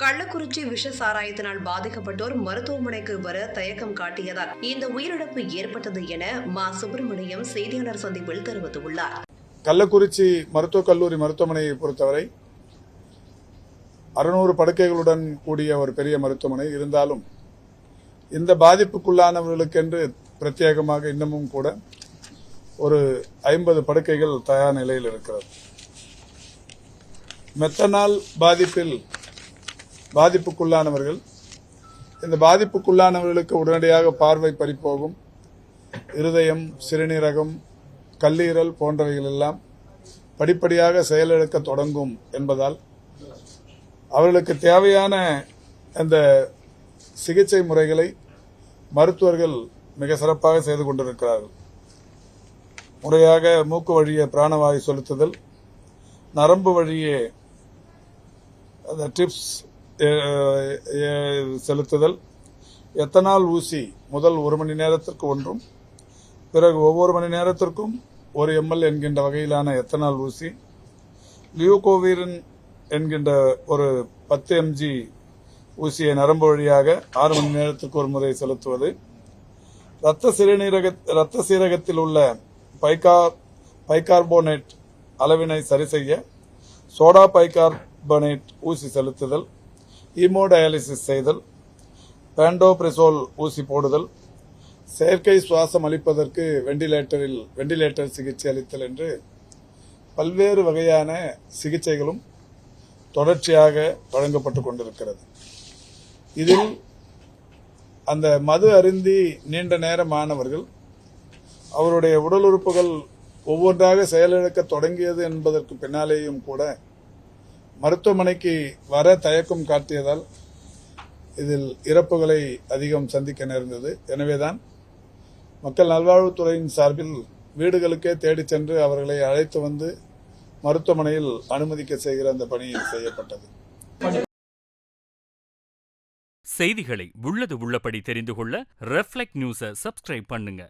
கள்ளக்குறிச்சி விஷ சாராயத்தினால் பாதிக்கப்பட்டோர் மருத்துவமனைக்கு வர தயக்கம் காட்டியதால் இந்த உயிரிழப்பு ஏற்பட்டது என மா. சுப்பிரமணியம் செய்தியாளர் சந்திப்பில் தெரிவித்துள்ளார். கள்ளக்குறிச்சி மருத்துவக் கல்லூரி மருத்துவமனையை பொறுத்தவரை அறுநூறு படுக்கைகளுடன் கூடிய ஒரு பெரிய மருத்துவமனை இருந்தாலும் இந்த பாதிப்புக்குள்ளானவர்களுக்கென்று பிரத்யேகமாக இன்னமும் கூட ஒரு ஐம்பது படுக்கைகள் தயார் நிலையில் இருக்கிறது. மெத்தனால் பாதிப்பில் பாதிப்புக்குள்ளானவர்கள். இந்த பாதிப்புக்குள்ளானவர்களுக்கு உடனடியாக பார்வை பறிப்போகும். இருதயம் சிறுநீரகம் கல்லீரல் போன்றவைகள் எல்லாம் படிப்படியாக செயலிழக்க தொடங்கும் என்பதால் அவர்களுக்கு தேவையான அந்த சிகிச்சை முறைகளை மருத்துவர்கள் மிக சிறப்பாக செய்து கொண்டிருக்கிறார்கள். முறையாக மூக்கு வழியே பிராணவாயு செலுத்துதல் நரம்பு வழியே அந்த டிப்ஸ் செலுத்துதல். எத்தனால் ஊசி முதல் ஒரு மணி நேரத்திற்கு ஒன்றும் பிறகு ஒவ்வொரு மணி நேரத்திற்கும் ஒரு எம்எல் என்கின்ற வகையிலான எத்தனால் ஊசி லியூகோவீரின் என்கின்ற ஒரு பத்து எம்ஜி ஊசியை நரம்பு வழியாக ஆறு மணி நேரத்திற்கு ஒரு முறை செலுத்துவது இரத்த சிறுநீரக இரத்த சீரகத்தில் உள்ள பைகார் பைகார்போனேட் அளவினை சரி செய்ய சோடா பைகார்பனேட் ஊசி செலுத்துதல். ஹீமோடயாலிசிஸ் செய்தல் பேண்டோபிரிசோல் ஊசி போடுதல் செயற்கை சுவாசம் அளிப்பதற்கு வெண்டிலேட்டரில் வெண்டிலேட்டர் சிகிச்சை அளித்தல் என்று பல்வேறு வகையான சிகிச்சைகளும் தொடர்ச்சியாக வழங்கப்பட்டு கொண்டிருக்கிறது. இதில் அந்த மது அருந்தி நீண்ட நேர மாணவர்கள் அவருடைய உடல் உறுப்புகள் ஒவ்வொன்றாக செயலிழக்க தொடங்கியது என்பதற்கு பின்னாலேயும் கூட மருத்துவமனைக்கு வர தயக்கம் காட்டியதால் இதில் இறப்புகளை அதிகம் சந்திக்க நேர்ந்தது. எனவேதான் மக்கள் நல்வாழ்வுத்துறையின் சார்பில் வீடுகளுக்கே தேடிச் சென்று அவர்களை அழைத்து வந்து மருத்துவமனையில் அனுமதிக்க செய்கிற அந்த பணி செய்யப்பட்டது. செய்திகளை உள்ளது உள்ளபடி தெரிந்து கொள்ள ரெஃப்ளெக்ட் நியூஸை சப்ஸ்கிரைப் பண்ணுங்க.